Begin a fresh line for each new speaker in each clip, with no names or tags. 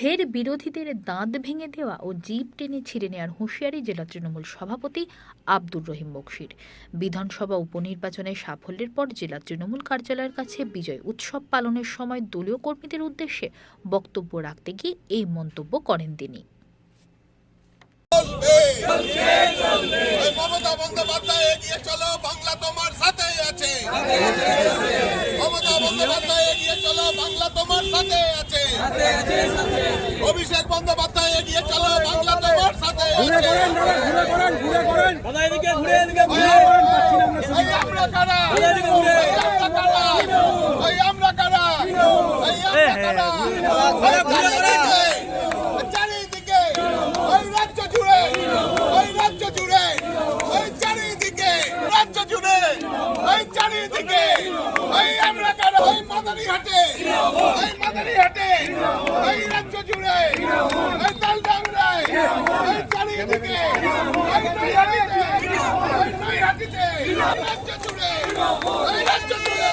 ফের বিরোধীদের দাঁত ভেঙে দেওয়া ও জিপ টেনে ছিঁড়ে নেওয়ার হুঁশিয়ারি জেলা তৃণমূল সভাপতি আব্দুর রহিম বক্সির। বিধানসভা উপনির্বাচনে সাফল্যের পর জেলা তৃণমূল কার্যালয়ের কাছে বিজয় উৎসব পালনের সময় দলীয় কর্মীদের উদ্দেশ্যে বক্তব্য রাখতে গিয়ে এই মন্তব্য করেন তিনি।
মমতা বন্দ্যোপাধ্যায় এগিয়ে চলো, বাংলা তোমার আছে মমতা বন্দ্যোপাধ্যায় এগিয়ে চলো বাংলা তোমার সাথে আছে। অভিষেক বন্দ্যোপাধ্যায় এগিয়ে চলো বাংলা তোমার সাথে আমরা কারা? আমরা কারা? আমরা কারা এই আমরা কারা চারিদিকে চারিদিকে ওই রাজ্য জুড়ে ওই রাজ্য জুড়ে ওই চারিদিকে রাজ্য জুড়ে ওই চারিদিকে, ওই আমরা কারা ওই মাদারি হাটে, ওই মাদারি হাটে, ওই রাজ্য জুড়ে, ওই তালডাংরায় ওই চারিদিকে, ওই নৈহাটিতে ওই নৈহাটিতে, রাজ্য জুড়ে, ওই রাজ্য জুড়ে,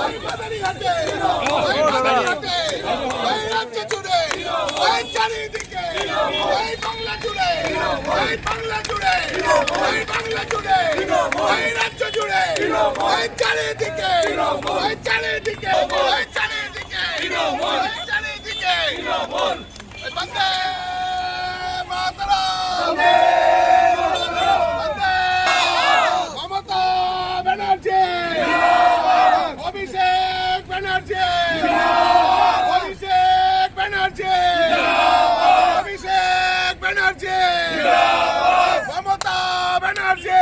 ওই মাদারি হাটে, ওই মাদারি হাটে, ওই রাজ্য জুড়ে, ওই চারিদিকে, ওই বাংলা জুড়ে, ওই বাংলা জুড়ে, ওই বাংলা জুড়ে ওই রাজ্য জুড়ে ওই চারিদিকে চারিদিকে চারিদিকে বন্দে মাতরম বন্দে মমতা ব্যানার্জি অভিষেক ব্যানার্জি অভিষেক ব্যানার্জি অভিষেক ব্যানার্জি মমতা ব্যানার্জি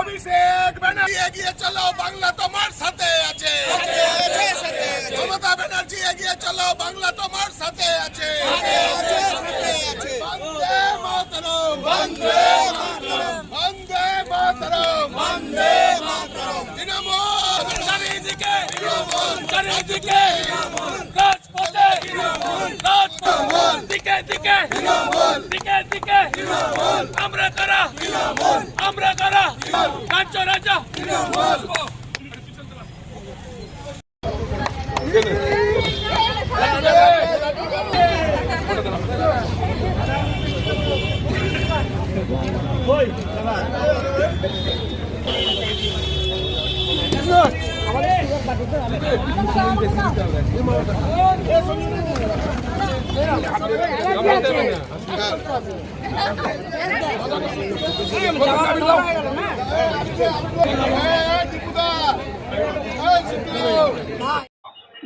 অভিষেক ব্যানার্জি এগিয়ে চলো বাংলা তোমার সাথে আছে। মমতা ব্যানার্জি এগিয়ে চলো বাংলা তোমার সাথে আছে। বন্দে মাতরম। বন্দে মাতরম। বন্দে মাতরম। বন্দে মাতরম। তৃণমূল
চারিদিকে।
তৃণমূল
চারিদিকে। রাজপথে রাজপথ দিকে। দিকে দিকে দিকে। আমরা কারা? আমরা কারা? রাজ্য রাজ্য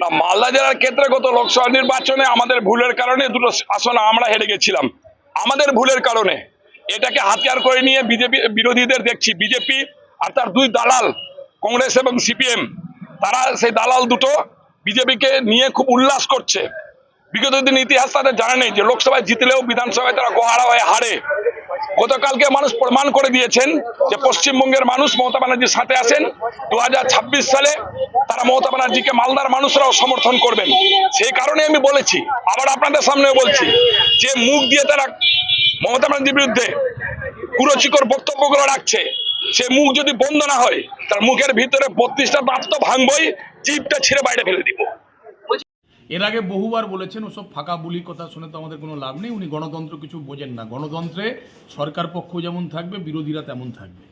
না, মালদা জেলার ক্ষেত্রে গত লোকসভা নির্বাচনে আমাদের ভুলের কারণে দুটো আসন আমরা হেরে গেছিলাম। আমাদের ভুলের কারণে। এটাকে হাতিয়ার করে নিয়ে বিজেপি বিরোধীদের দেখছি। বিজেপি আর তার দুই দালাল, কংগ্রেস এবং সিপিএম, তারা সেই দালাল দুটো বিজেপিকে নিয়ে খুব উল্লাস করছে। বিগত দিন ইতিহাস তাদের জানা যে লোকসভায় জিতলেও বিধানসভায় তারা গোহারা হয়ে হারে। গতকালকে মানুষ প্রমাণ করে দিয়েছেন যে পশ্চিমবঙ্গের মানুষ মমতা ব্যানার্জির সাথে আছেন। দু হাজার ছাব্বিশ সালে তারা মমতা ব্যানার্জিকে মালদার মানুষরাও সমর্থন করবেন। সেই কারণে আমি বলেছি, আবার আপনাদের সামনেও বলছি যে মুখ দিয়ে তারা মমতা ব্যানার্জির বিরুদ্ধে কুরচিকর বক্তব্যগুলো রাখছে। সে মুখ যদি বন্ধ না হয়, তার মুখের ভিতরে বত্রিশটা দাঁত তো ভাঙবই, জিপটা ছিঁড়ে বাইরে ফেলে দিব।
এর আগে বহুবার বলেছেন, ওসব ফাঁকা বুলি কথা শুনে তো আমাদের কোনো লাভ নেই, উনি গণতন্ত্র কিছু বোঝেন না। গণতন্ত্রে সরকার পক্ষ যেমন থাকবে, বিরোধীরা তেমন থাকবে।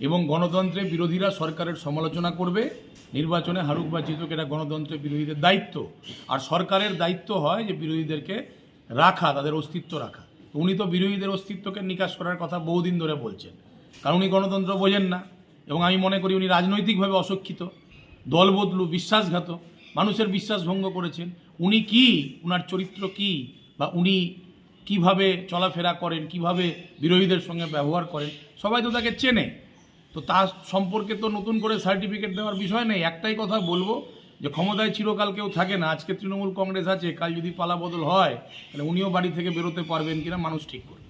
এবং গণতন্ত্রে বিরোধীরা সরকারের সমালোচনা করবে, নির্বাচনে হারুক বা জিতুক, এটা গণতন্ত্রের বিরোধীদের দায়িত্ব। আর সরকারের দায়িত্ব হয় যে বিরোধীদেরকে রাখা, তাদের অস্তিত্ব রাখা। উনি তো বিরোধীদের অস্তিত্বকে নিকাশ করার কথা বহুদিন ধরে বলছেন। কারণ উনি গণতন্ত্র বোঝেন না। এবং আমি মনে করি উনি রাজনৈতিকভাবে অশিক্ষিত দল বদলু বিশ্বাসঘাত মানুষের বিশ্বাস ভঙ্গ করেছেন। উনি কি? উনার চরিত্র কি? বা উনি কীভাবে চলাফেরা করেন? কীভাবে বিরোধীদের সঙ্গে ব্যবহার করেন? সবাই তো তাকে চেনে। তো তার সম্পর্কে তো নতুন করে সার্টিফিকেট দেওয়ার বিষয় নেই। একটাই কথা বলব যে ক্ষমতায় চিরকাল কেউ থাকে না। আজকে তৃণমূল কংগ্রেস আছে, কাল যদি পালা বদল হয়, তাহলে উনিও বাড়ি থেকে বেরোতে পারবেন কিনা মানুষ ঠিক করবে।